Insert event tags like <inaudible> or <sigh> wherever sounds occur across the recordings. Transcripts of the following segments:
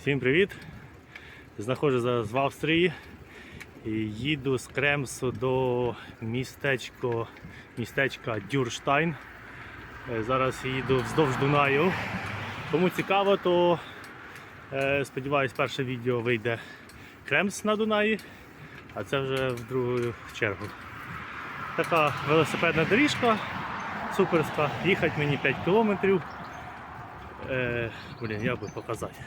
Всім привіт! Знаходжусь зараз в Австрії і їду з Кремсу до містечко, містечка Дюрштайн. Е, Зараз їду вздовж Дунаю. Кому цікаво, то е, сподіваюсь, перше відео вийде Кремс на Дунаї, а це вже в другу чергу. Така велосипедна доріжка суперська. Їхати мені 5 кілометрів. Е, блін, як би показати.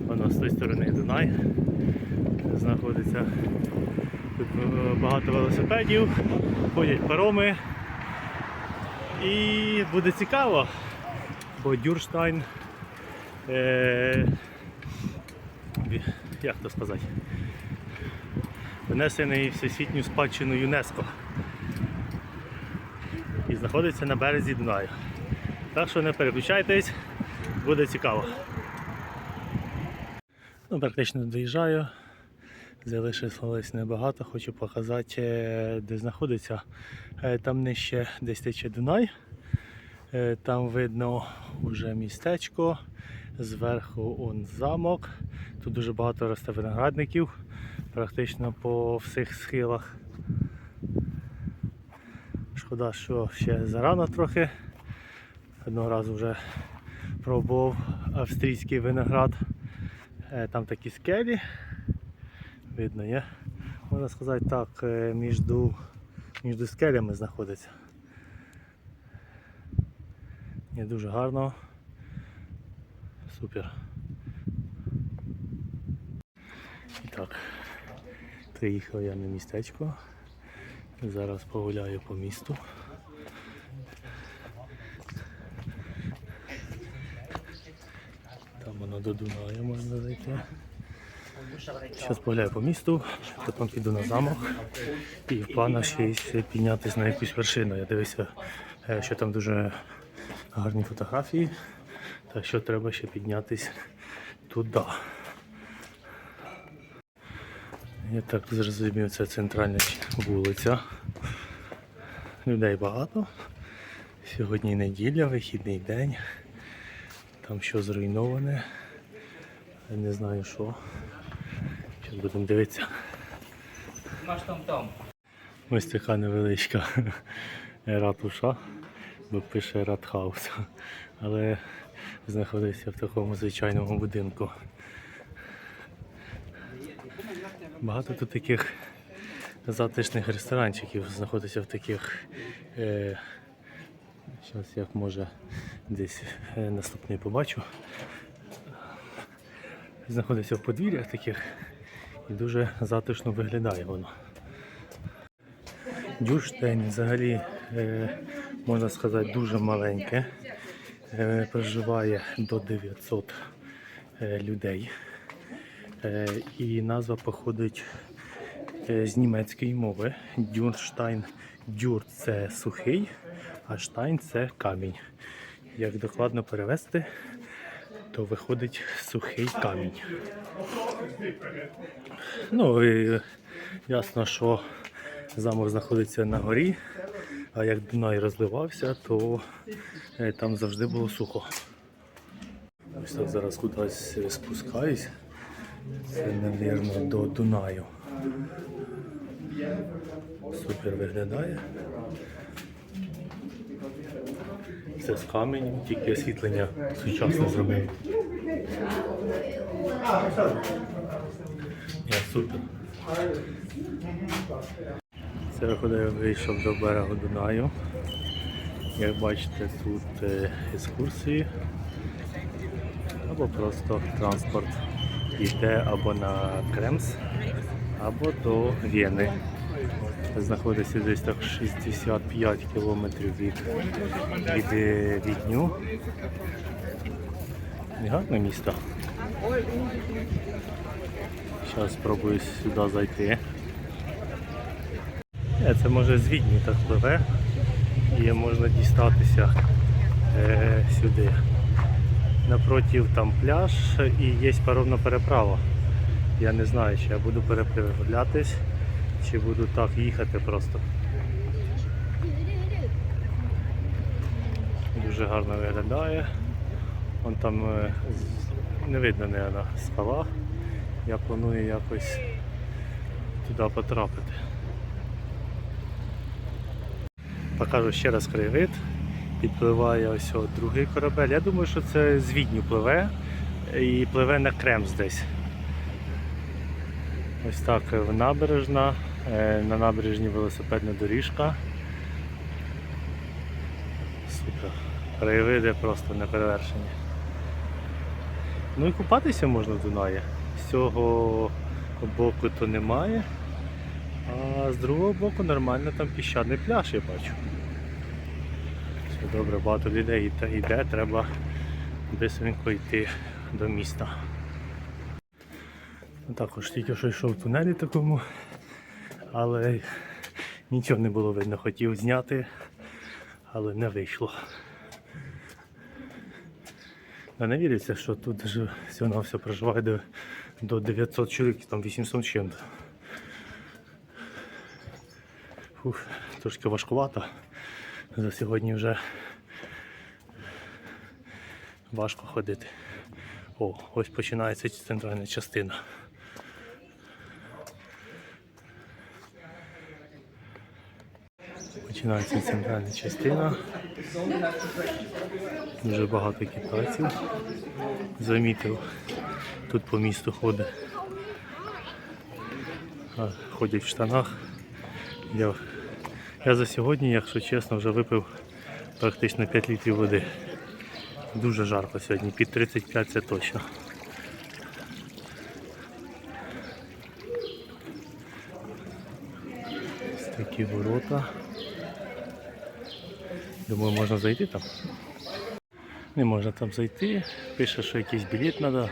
Воно з тої сторони Дунай знаходиться. Тут е, багато велосипедів, ходять пароми. І буде цікаво, бо Дюрштайн, е, як то сказати, внесений всесвітню спадщину ЮНЕСКО і знаходиться на березі Дунаю. Так що не переключайтесь, буде цікаво. Ну, практично доїжджаю. Залишилось небагато, хочу показати, е, де знаходиться. Е, Там нижче десь тече Дунай. Е, Там видно вже містечко. Зверху он замок. Тут дуже багато росте виноградників, практично по всіх схилах. Шкода, що ще зарано трохи. Одного разу вже пробував австрійський виноград. Е, Там такі скелі. Видно, є. Можна сказати так, е, між, між скелями знаходиться. Є дуже гарно. Супер. І так, приїхав я на містечко. Зараз погуляю по місту. Там воно до Дунаю можна зайти. Зараз погуляю по місту, потім піду на замок. І в планах ще й піднятися на якусь вершину. Я дивився, е, що там дуже гарні фотографії. Так що треба ще піднятися туди. Я так зрозумів, це центральна вулиця. Людей багато. Сьогодні неділя, вихідний день. Там що зруйноване. Я не знаю що. Зараз будемо дивитися. Masz tą tą. Ось така невеличка <laughs> ратуша, бо пише Ратхаус. Але знаходиться в такому звичайному будинку. Багато тут таких затишних ресторанчиків знаходиться в таких. Е, Зараз як може десь е, наступний побачу. Знаходиться в подвір'ях таких і дуже затишно виглядає воно. Дюрштейн взагалі, е, можна сказати, дуже маленьке. Е, проживає до 900 е, людей. І назва походить з німецької мови. Дюрштайн. Дюр це сухий, а штайн це камінь. Як докладно перевести, то виходить сухий камінь. Ну і ясно, що замок знаходиться на горі, а як Дунай розливався, то е, там завжди було сухо. Ось так зараз кудись спускаюсь. Це, мабуть, до Дунаю. Супер виглядає. Це з каменю, тільки освітлення сучасне зробив. Супер. Це виходить, я вийшов до берегу Дунаю. Як бачите, тут е, екскурсії або просто транспорт йде або на Кремс, або до Вєни. Знаходиться десь так 65 кілометрів від, від е, Відню. Гарне місто. Зараз спробую сюди зайти. Е, Це може з Відні так пливе і можна дістатися е, сюди. Напротив там пляж і є паромна переправа. Я не знаю, чи я буду переправлятись, чи буду так їхати просто. Дуже гарно виглядає. Вон там е, не видно на скала. Я планую якось туди потрапити. Покажу ще раз краєвид. Підпливає ось другий корабель. Я думаю, що це з Відню пливе і пливе на Кремс десь. Ось так е, набережна. Е, На набережні велосипедна доріжка. Супер. Краєвиди просто неперевершені. Ну і купатися можна в Дунаї. З цього боку то немає. А з другого боку нормально там піщаний пляж, я бачу. Все добре, багато людей йде, треба бистренько йти до міста. Також тільки що йшов в тунелі такому, але нічого не було видно, хотів зняти, але не вийшло. А не віриться, що тут всього на все проживає до, до 900 чоловік, там 800 чим-то. Фух, трошки важкувато. За сьогодні вже важко ходити. О, ось починається центральна частина. Починається центральна частина. Дуже багато китайців. Замітив. Тут по місту ходить. Ходять в штанах. Я, я за сьогодні, якщо чесно, вже випив практично 5 літрів води. Дуже жарко сьогодні, під 35 це точно. Ось такі ворота. Думаю, можна зайти там. Не можна там зайти. Пише, що якийсь білет треба,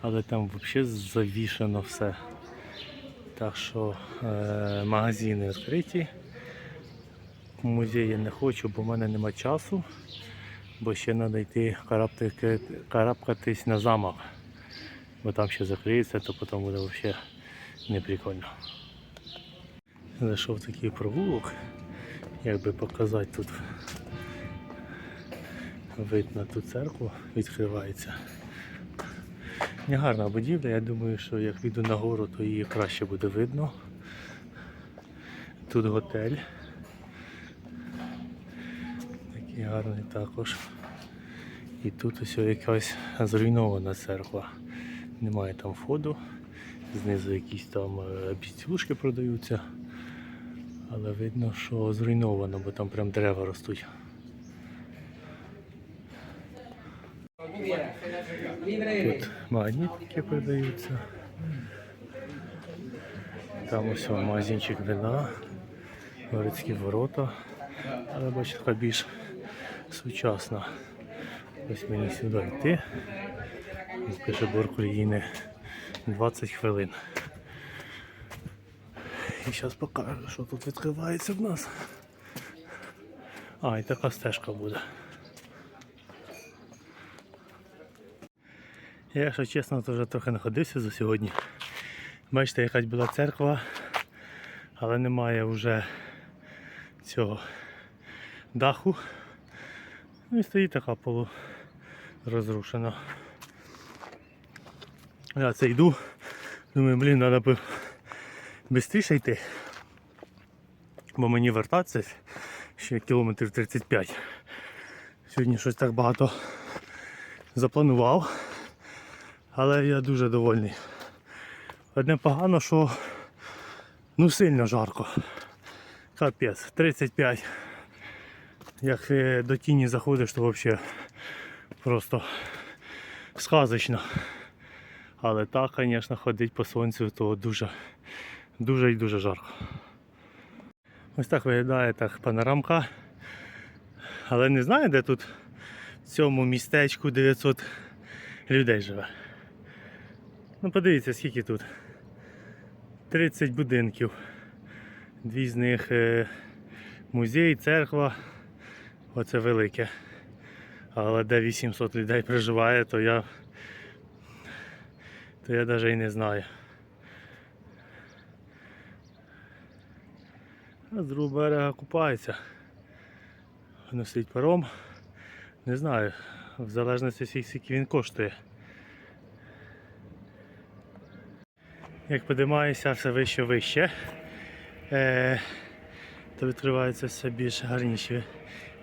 але там взагалі завішано все. Так що е, магазини відкриті. В музей я не хочу, бо в мене нема часу. Бо ще треба йти карабкатись на замок. Бо там ще закриється, то потім буде взагалі не прикольно. Зайшов такий провулок, як би показати тут вид на ту церкву відкривається. Негарна будівля, я думаю, що як піду на гору, то її краще буде видно. Тут готель. Такий гарний також. І тут ось якась зруйнована церква. Немає там входу. Знизу якісь там е, бістюшки продаються. Але видно, що зруйновано, бо там прям дерева ростуть. Тут магнітики продаються. Там ось магазинчик вина, городські ворота. Але бачите, така більш сучасна. Ось мені сюди йти. Пише борг України 20 хвилин. І зараз покажу, що тут відкривається в нас. А, і така стежка буде. Я, якщо чесно, то вже трохи находився за сьогодні. Бачите, якась була церква, але немає вже цього даху. Ну і стоїть така полурозрушена. Я це йду. Думаю, блін, треба б швидше йти. Бо мені вертатися ще кілометрів 35. Сьогодні щось так багато запланував. Але я дуже довольний. Одне погано, що ну сильно жарко. Капець, 35. Як е, до тіні заходиш, то взагалі просто сказочно. Але так, звісно, ходить по сонцю, то дуже, дуже і дуже жарко. Ось так виглядає так панорамка. Але не знаю, де тут в цьому містечку 900 людей живе. Ну подивіться, скільки тут. 30 будинків. Дві з них е, музей, церква. Оце велике. Але де 800 людей проживає, то я то я навіть і не знаю. А з другого берега купається. Носить паром. Не знаю, в залежності скільки він коштує. Як подимаєшся все вище вище, е, то відкриваються все більш гарніші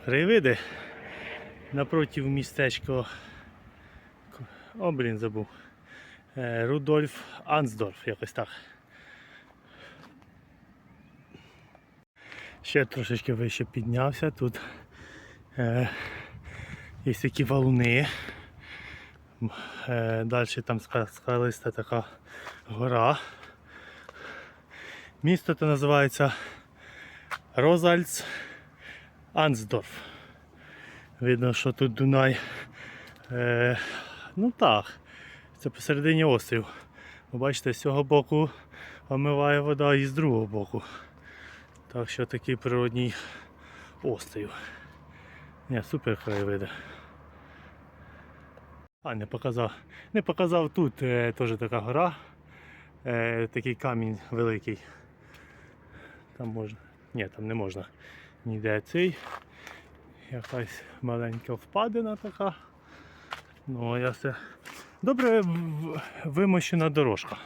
краєвиди. Напротив містечко. О, блін, забув. Е, Рудольф Ансдорф, якось так. Ще трошечки вище піднявся. Тут е, є такі валуни. Далі там скалиста така гора. Місто то називається Розальц Ансдорф. Видно, що тут Дунай. Е, ну так, це посередині острів. Ви бачите, з цього боку омиває вода і з другого боку. Так що такий природній острів. Ні, супер краєвиди. А, не показав. Не показав тут е, теж така гора. Е, такий камінь великий. Там можна. Ні, там не можна. Ніде цей. Якась маленька впадина така. Ну, я все. Добре вимощена дорожка.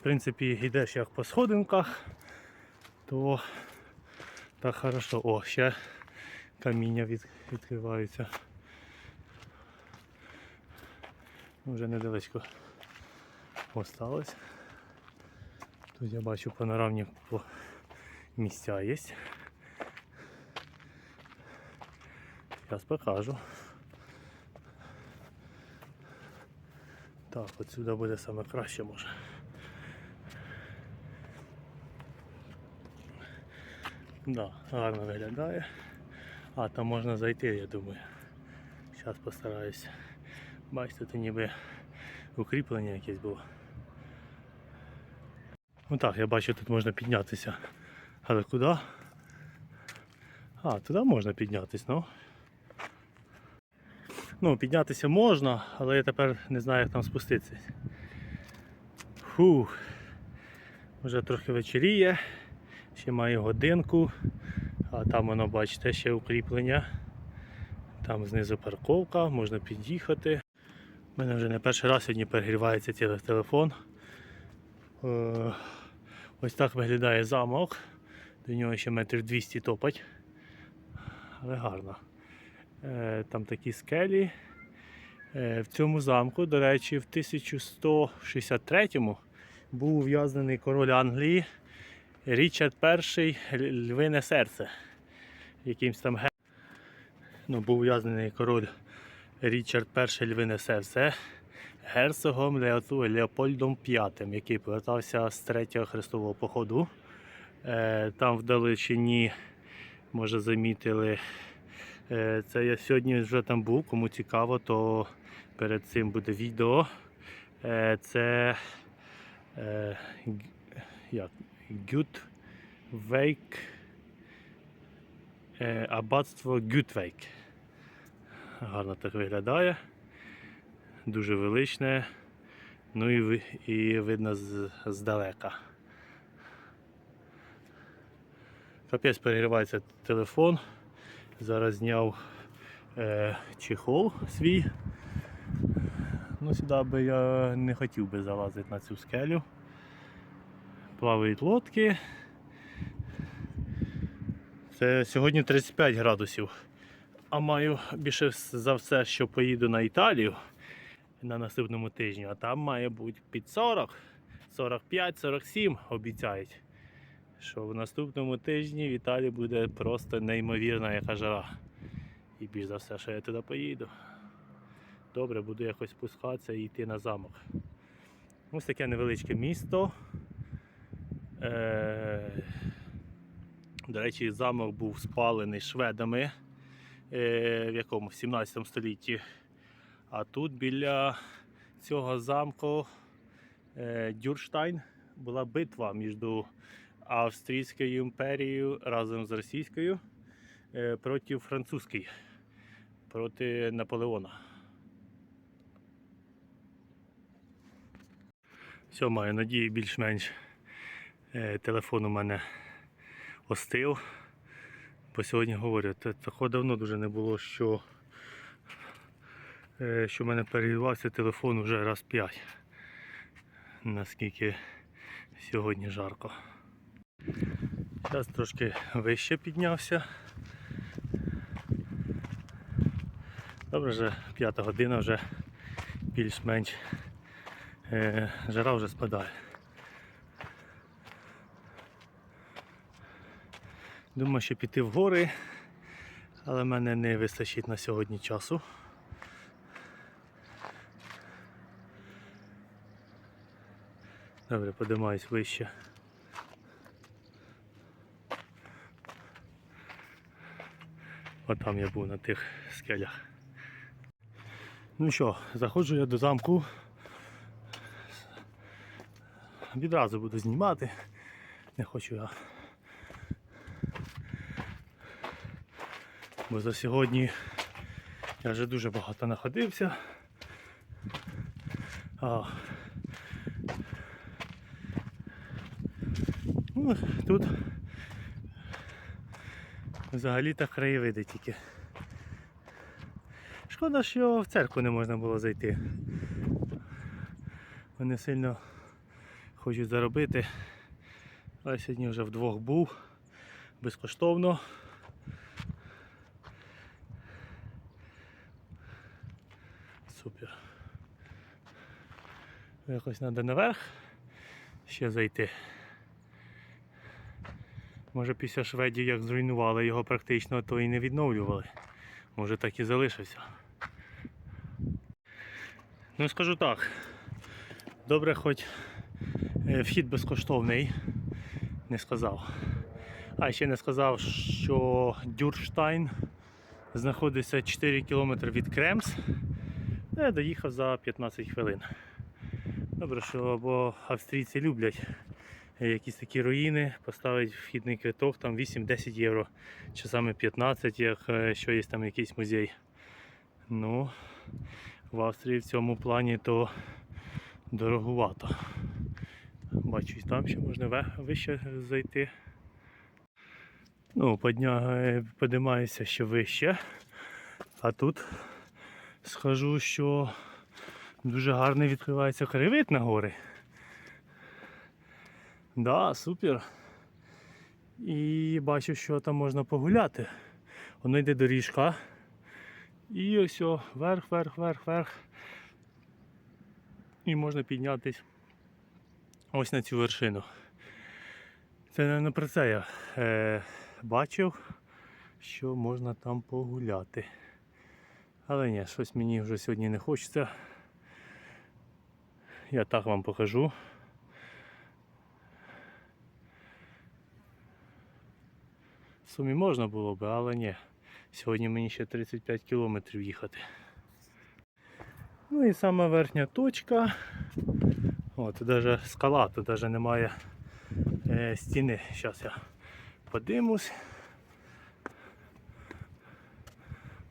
В принципі, йдеш як по сходинках, то так хорошо. О, ще каміння від, відкриваються. Вже недалечко осталось. Тут я бачу панорамні місця є. Зараз покажу. Так, от сюди буде саме краще може. Да, гарно виглядає. А, там можна зайти, я думаю. Зараз постараюсь. Бачите, тут ніби укріплення якесь було. Ну так, я бачу, тут можна піднятися. Але куди? А, туди можна піднятися, ну. Ну, піднятися можна, але я тепер не знаю, як там спуститися. Фух. Вже трохи вечеріє, ще має годинку, а там воно, бачите, ще укріплення. Там знизу парковка, можна під'їхати. У мене вже не перший раз сьогодні перегрівається теле- телефон. Ось так виглядає замок. До нього ще метрів 200 топать. Але гарно. Е, Там такі скелі. Е, В цьому замку, до речі, в 1163-му був ув'язнений король Англії Річард І Львине серце. Якимсь там ну, був ув'язнений король Річард І Львине серце герцогом Леопольдом V, який повертався з третього хрестового походу. Е, Там вдалечині, може замітили, е, це я сьогодні вже там був, кому цікаво, то перед цим буде відео. Е, Це як, Гютвейк, аббатство Гютвейк. Гарно так виглядає дуже величне, ну і, і видно з, здалека. Капець перегрівається телефон. Зараз зняв е, чехол свій. Ну сюди би я не хотів би залазити на цю скелю. Плавають лодки. Це сьогодні 35 градусів. А маю більше за все, що поїду на Італію на наступному тижні, а там має бути під 40, 45, 47 обіцяють. Що в наступному тижні в Італії буде просто неймовірна яка жара. І більш за все, що я туди поїду. Добре, буду якось спускатися і йти на замок. Ось таке невеличке місто. Е... До речі, замок був спалений шведами е... в якому? В 17 столітті. А тут біля цього замку е, Дюрштайн була битва між Австрійською імперією разом з Російською е, проти французької, проти Наполеона. Все, маю надію, більш-менш е, телефон у мене остив. Бо сьогодні говорю, та- такого давно дуже не було, що е, що в мене перегрівався телефон вже раз 5. наскільки сьогодні жарко. Зараз трошки вище піднявся. Добре, вже п'ята година вже більш-менш е, жара вже спадає. Думаю, що піти в гори, але в мене не вистачить на сьогодні часу. Добре, подимаюсь вище. От там я був на тих скелях. Ну що, заходжу я до замку. Відразу буду знімати. Не хочу я. Бо за сьогодні я вже дуже багато находився. Ну, тут взагалі так краєвиди тільки. Шкода, що в церкву не можна було зайти. Вони сильно хочуть заробити. Але сьогодні вже вдвох був безкоштовно. Супер. Якось треба наверх ще зайти. Може після шведів як зруйнували його практично, то і не відновлювали. Може так і залишився. Ну скажу так. Добре, хоч е, вхід безкоштовний. Не сказав. А ще не сказав, що Дюрштайн знаходиться 4 км від Кремс. Я доїхав за 15 хвилин. Добре, що бо австрійці люблять якісь такі руїни, поставить вхідний квиток там 8-10 євро, чи саме 15, як е, що є там якийсь музей. Ну, в Австрії в цьому плані то дорогувато. Бачу, і там ще можна вище зайти. Ну, подня... е, подимаюся ще вище. А тут скажу, що дуже гарний відкривається краєвид на гори. Да, супер. І бачу, що там можна погуляти. Воно йде доріжка. І ось вверх, вверх, вверх, вверх. І можна піднятись ось на цю вершину. Це не про це я е, бачив, що можна там погуляти. Але ні, щось мені вже сьогодні не хочеться. Я так вам покажу. В сумі можна було би, але ні. Сьогодні мені ще 35 кілометрів їхати. Ну і сама верхня точка. О, тут навіть скала, тут навіть немає е, стіни. Зараз я подимусь.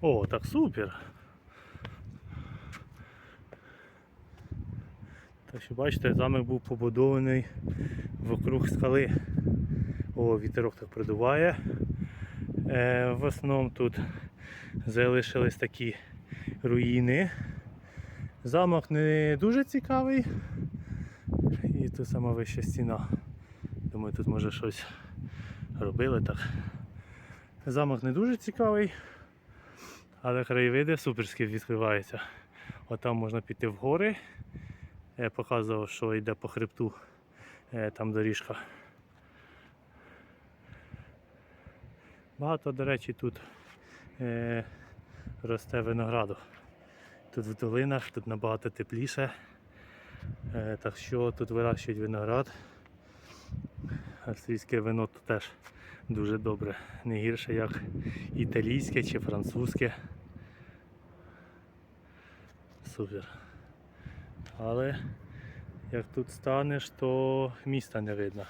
О, так супер. Так що бачите, замок був побудований вокруг скали. О, вітерок так продуває. Е, в основному тут залишились такі руїни. Замок не дуже цікавий. І тут сама вища стіна. Думаю, тут може щось робили так. Замок не дуже цікавий, але краєвиди суперські відкриваються. Отам можна піти в гори. Я показував, що йде по хребту, е, там доріжка. Багато, до речі, тут е, росте винограду. Тут в долинах, тут набагато тепліше. Е, так що тут вирощують виноград. Австрійське вино тут теж дуже добре. Не гірше, як італійське чи французьке. Супер. Але як тут станеш, то міста не видно,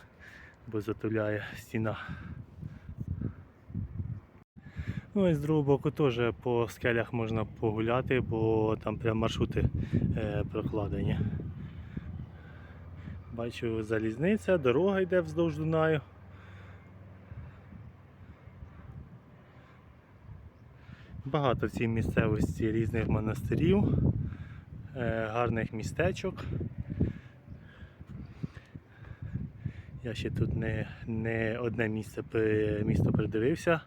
бо затуляє стіна. Ну і з другого боку теж по скелях можна погуляти, бо там прям маршрути е, прокладені. Бачу залізниця, дорога йде вздовж Дунаю. Багато в цій місцевості різних монастирів, е, гарних містечок. Я ще тут не, не одне місце, місто придивився,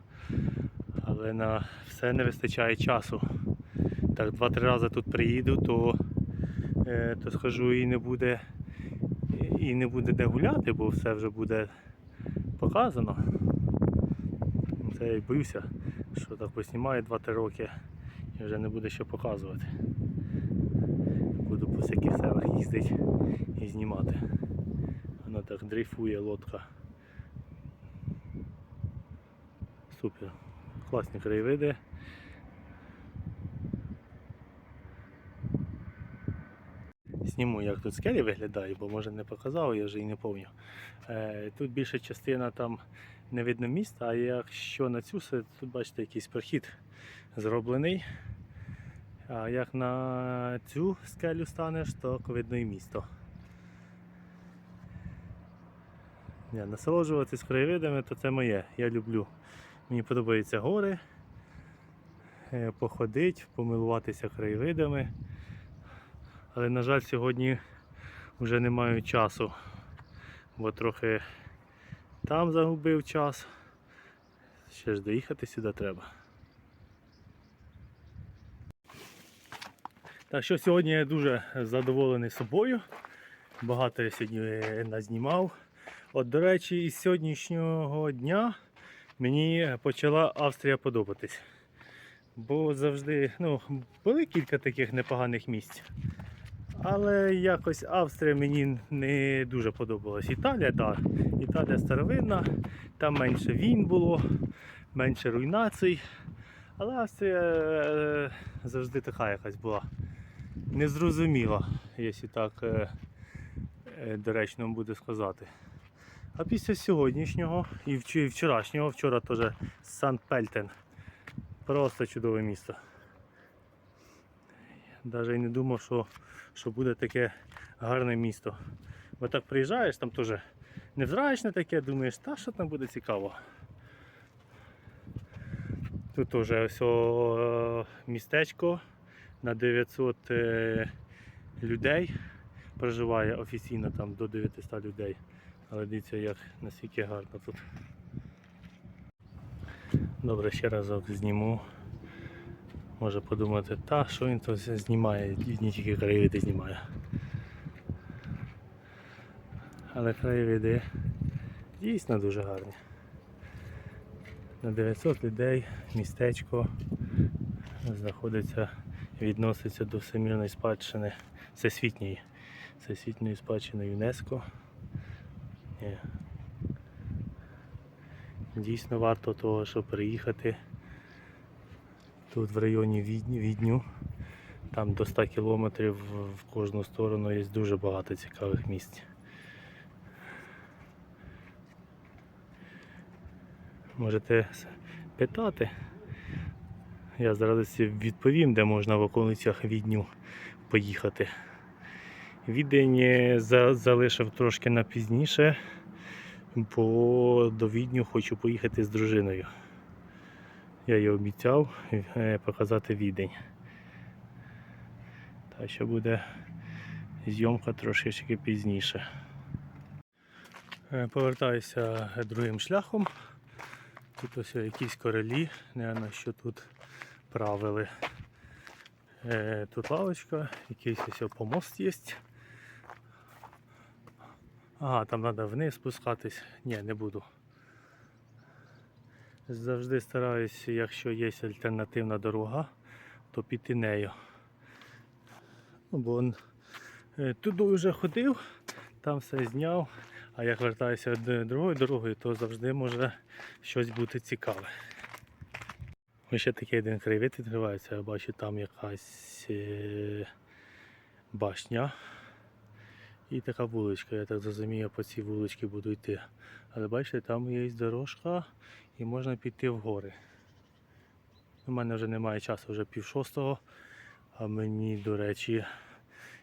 але на все не вистачає часу. Так, два-три рази тут приїду, то, е, то схожу і не буде і не буде де гуляти, бо все вже буде показано. Це я боюся, що так поснімаю 2-3 роки і вже не буде що показувати. Буду по всяких селах їздити і знімати. Вона так дрейфує лодка. Супер. Класні краєвиди. Зніму, як тут скелі виглядає, бо може не показав, я вже і не пам'ятаю. Е, тут більша частина там не видно міста, а якщо на цю тут бачите якийсь прохід зроблений. А як на цю скелю станеш, то видно і місто. Ні, насолоджуватись краєвидами, то це моє. Я люблю. Мені подобаються гори, е, походити, помилуватися краєвидами. Але, на жаль, сьогодні вже не маю часу, бо трохи там загубив час. Ще ж доїхати сюди треба. Так що сьогодні я дуже задоволений собою. Багато я сьогодні е, назнімав. От, до речі, із сьогоднішнього дня мені почала Австрія подобатись. Бо завжди ну, були кілька таких непоганих місць. Але якось Австрія мені не дуже подобалась. Італія, так. Італія старовинна, там менше війн було, менше руйнацій. Але Австрія е, завжди така якась була. Незрозуміла, якщо так е, е, доречно буде сказати. А після сьогоднішнього і вчорашнього, вчора теж Сан-Пельтен. Просто чудове місто. Навіть не думав, що, що буде таке гарне місто. Бо так приїжджаєш, там теж невзрачне таке, думаєш, та що там буде цікаво. Тут теж ось о, містечко на 900 е, людей. Проживає офіційно там до 900 людей. Але дивіться, як наскільки гарно тут. Добре, ще разок зніму. Може подумати, та що він тут знімає, не тільки краєвиди знімає. Але краєвиди дійсно дуже гарні. На 900 людей містечко знаходиться, відноситься до всемірної спадщини всесвітньої, всесвітньої спадщини ЮНЕСКО. Є. Дійсно варто того, щоб приїхати тут в районі Відню. Там до 100 кілометрів в- кожну сторону є дуже багато цікавих місць. Можете питати. Я з радістю відповім, де можна в околицях Відню поїхати. Відень е, за- залишив трошки на пізніше, бо до Відню хочу поїхати з дружиною. Я їй обіцяв е, показати відень. Та що буде зйомка трошечки пізніше. Е, Повертаюся другим шляхом. Тут ось якісь королі, не що тут правили. Тут лавочка, якийсь ось помост є. Ага, там треба вниз спускатись. Ні, не буду. Завжди стараюсь, якщо є альтернативна дорога, то піти нею. Ну, бо е, туди вже ходив, там все зняв, а як вертаюся другою дорогою, то завжди може щось бути цікаве. Ще такий один краєвид відкривається, я бачу там якась е, башня. І така вуличка, я так зрозумію, по цій вуличці буду йти. Але бачите, там є дорожка і можна піти в гори. У мене вже немає часу, вже пів шостого, а мені, до речі,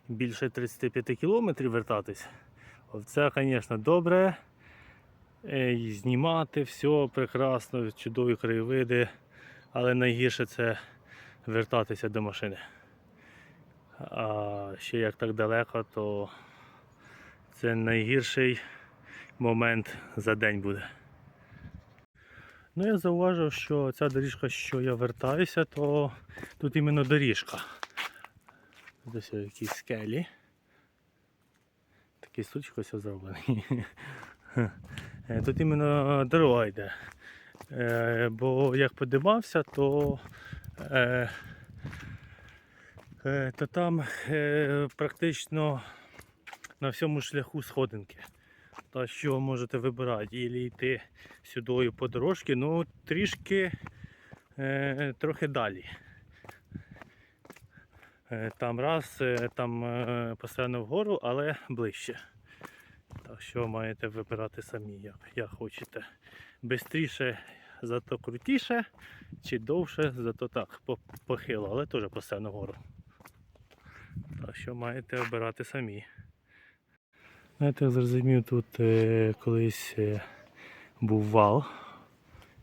більше 35 кілометрів вертатись. Це, звісно, добре. І Знімати все прекрасно, чудові краєвиди, але найгірше це вертатися до машини. А ще як так далеко, то це найгірший момент за день буде. Ну, я зауважив, що ця доріжка, що я вертаюся, то тут іменно доріжка. Ось якісь скелі. Такий сучок ось зроблений. Е, Тут іменно дорога йде. Е, Бо як подивався, то, е, то там практично на всьому шляху сходинки. Та що можете вибирати, і йти сюдою по дорожці, ну трішки е, трохи далі. Е, там раз, е, там е, постійно вгору, але ближче. Так що маєте вибирати самі, як, як хочете. Бистріше, зато крутіше, чи довше, зато так, по- похило, але теж постійно вгору. Так що маєте обирати самі. Знаєте, я зрозумів, тут е, колись е, був вал,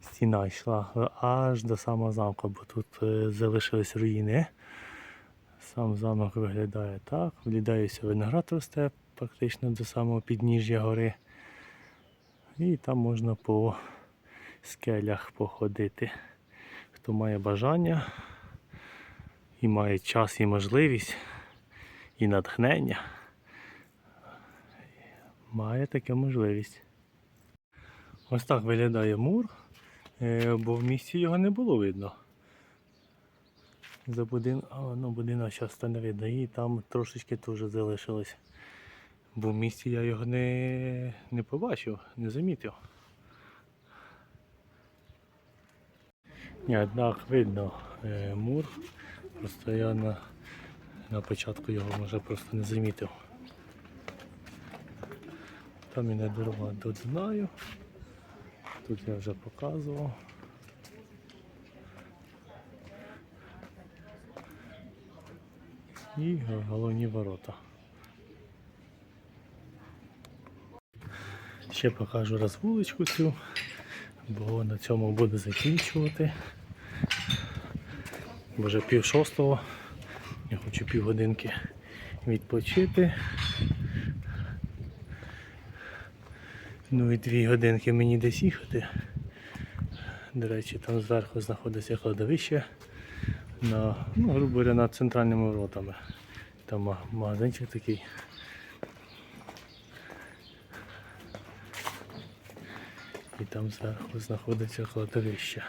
стіна йшла аж до самого замку, бо тут е, залишились руїни. Сам замок виглядає так, виглядає виноград росте практично до самого підніжжя гори. І там можна по скелях походити. Хто має бажання і має час і можливість, і натхнення має таку можливість. Ось так виглядає мур, е, бо в місті його не було видно. За будин... а, ну, будинок зараз не видно, і там трошечки теж залишилось. Бо в місті я його не, не побачив, не замітив. Ні, так видно е, мур. Просто я на, на початку його може просто не замітив. Там іде дорога до Дунаю. Тут я вже показував. І головні ворота. Ще покажу раз вуличку цю, бо на цьому буду закінчувати. Бо вже пів шостого. Я хочу півгодинки відпочити. Ну і дві годинки мені десь їхати. До речі, там зверху знаходиться кладовище на, ну, грубо говоря, над центральними воротами. Там ма- магазинчик такий. І там зверху знаходиться кладовище.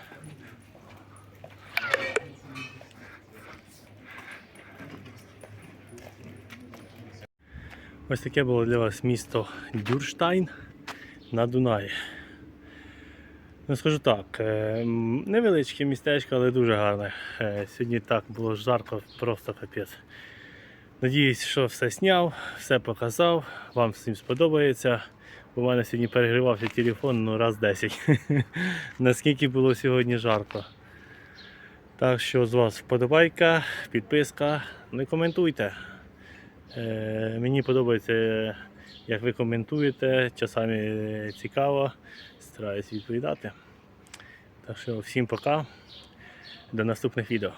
Ось таке було для вас місто Дюрштайн на Дунаї. Ну, скажу так, е, невеличке містечко, але дуже гарне. Е, Сьогодні так було жарко, просто капець. Надіюсь, що все зняв, все показав, вам всім сподобається. У мене сьогодні перегрівався телефон ну, раз 10. <laughs> Наскільки було сьогодні жарко. Так що з вас вподобайка, підписка, і коментуйте. Е, мені подобається, як ви коментуєте, часами цікаво, стараюсь відповідати. Так що всім пока, до наступних відео.